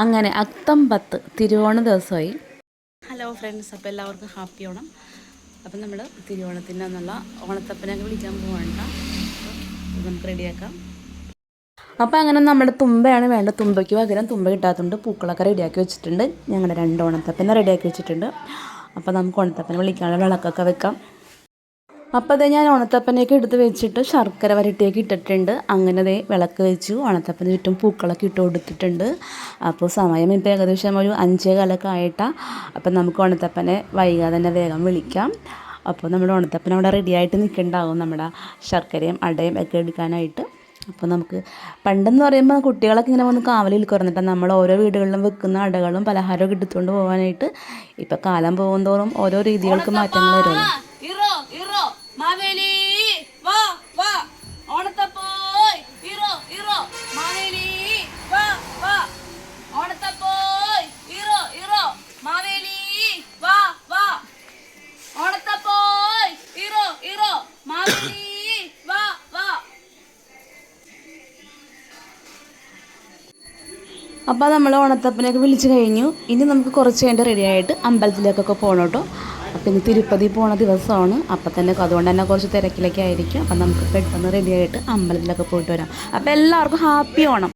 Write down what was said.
അങ്ങനെ അത്തം പത്ത് തിരുവോണ ദിവസമായി ഹലോ ഫ്രണ്ട്സ് അപ്പോൾ എല്ലാവർക്കും ഹാപ്പി ഓണം. അപ്പം നമ്മൾ തിരുവോണത്തിന്റെ എന്നുള്ള ഓണത്തപ്പനൊക്കെ വിളിക്കാൻ പോകണ്ട നമുക്ക് റെഡിയാക്കാം. അപ്പോൾ അങ്ങനെ നമ്മുടെ തുമ്പയാണ് വേണ്ട തുമ്പയ്ക്ക് പകരം തുമ്പ കിട്ടാത്തതുകൊണ്ട് പൂക്കളൊക്കെ റെഡിയാക്കി വെച്ചിട്ടുണ്ട്. ഞങ്ങളുടെ രണ്ട് ഓണത്തപ്പനെ റെഡിയാക്കി വെച്ചിട്ടുണ്ട്. അപ്പോൾ നമുക്ക് ഓണത്തപ്പനെ വിളിക്കാനുള്ള വിളക്കൊക്കെ വെക്കാം. അപ്പോൾ അതേ ഞാൻ ഓണത്തപ്പനെയൊക്കെ എടുത്ത് വെച്ചിട്ട് ശർക്കര വരട്ടിയൊക്കെ ഇട്ടിട്ടുണ്ട്. അങ്ങനെ അതേ വിളക്ക് വെച്ചു. ഉണത്തപ്പന് ചുറ്റും പൂക്കളൊക്കെ ഇട്ട് കൊടുത്തിട്ടുണ്ട്. അപ്പോൾ സമയം ഇപ്പോൾ ഏകദേശം ഒരു അഞ്ചേ കാലൊക്കെ ആയിട്ടാണ് അപ്പോൾ നമുക്ക് ഓണത്തപ്പനെ വൈകാതെ തന്നെ വേഗം വിളിക്കാം. അപ്പോൾ നമ്മുടെ ഓണത്തപ്പൻ അവിടെ റെഡിയായിട്ട് നിൽക്കുന്നുണ്ടാവും നമ്മുടെ ശർക്കരയും അടയും ഒക്കെ എടുക്കാനായിട്ട്. അപ്പോൾ നമുക്ക് പണ്ടെന്ന് പറയുമ്പോൾ കുട്ടികളൊക്കെ ഇങ്ങനെ വന്ന് കാവലിൽ കുറഞ്ഞിട്ട് നമ്മൾ ഓരോ വീടുകളിലും വെക്കുന്ന അടകളും പലഹാരമൊക്കെ എടുത്തുകൊണ്ട് പോകാനായിട്ട് ഇപ്പോൾ കാലം പോകുമോറും ഓരോ രീതികൾക്ക് മാറ്റങ്ങൾ വരുമല്ലോ മാവേലി വാ വാ. ഓണത്തപ്പോയ് ഹീറോ ഹീറോ മാവേലി വാ വാ. ഓണത്തപ്പോയ് ഹീറോ ഹീറോ മാവേലി വാ വാ. ഓണത്തപ്പോയ് ഹീറോ ഹീറോ മാവേലി വാ വാ. അപ്പോൾ നമ്മൾ ഓണത്തപ്പനെയൊക്കെ വിളിച്ചു കഴിഞ്ഞു. ഇനി നമുക്ക് കുറച്ച് കഴിഞ്ഞിട്ട് റെഡി ആയിട്ട് അമ്പലത്തിലേക്കൊക്കെ പോകണം അപ്പം ഇന്ന് തിരുപ്പതി പോണ ദിവസമാണ്. അപ്പം തന്നെ അതുകൊണ്ട് തന്നെ കുറച്ച് തിരക്കിലൊക്കെ ആയിരിക്കും. അപ്പം നമുക്ക് പെട്ടെന്ന് റെഡി ആയിട്ട് അമ്പലത്തിലൊക്കെ പോയിട്ട് വരാം. അപ്പം എല്ലാവർക്കും ഹാപ്പി ഓണം.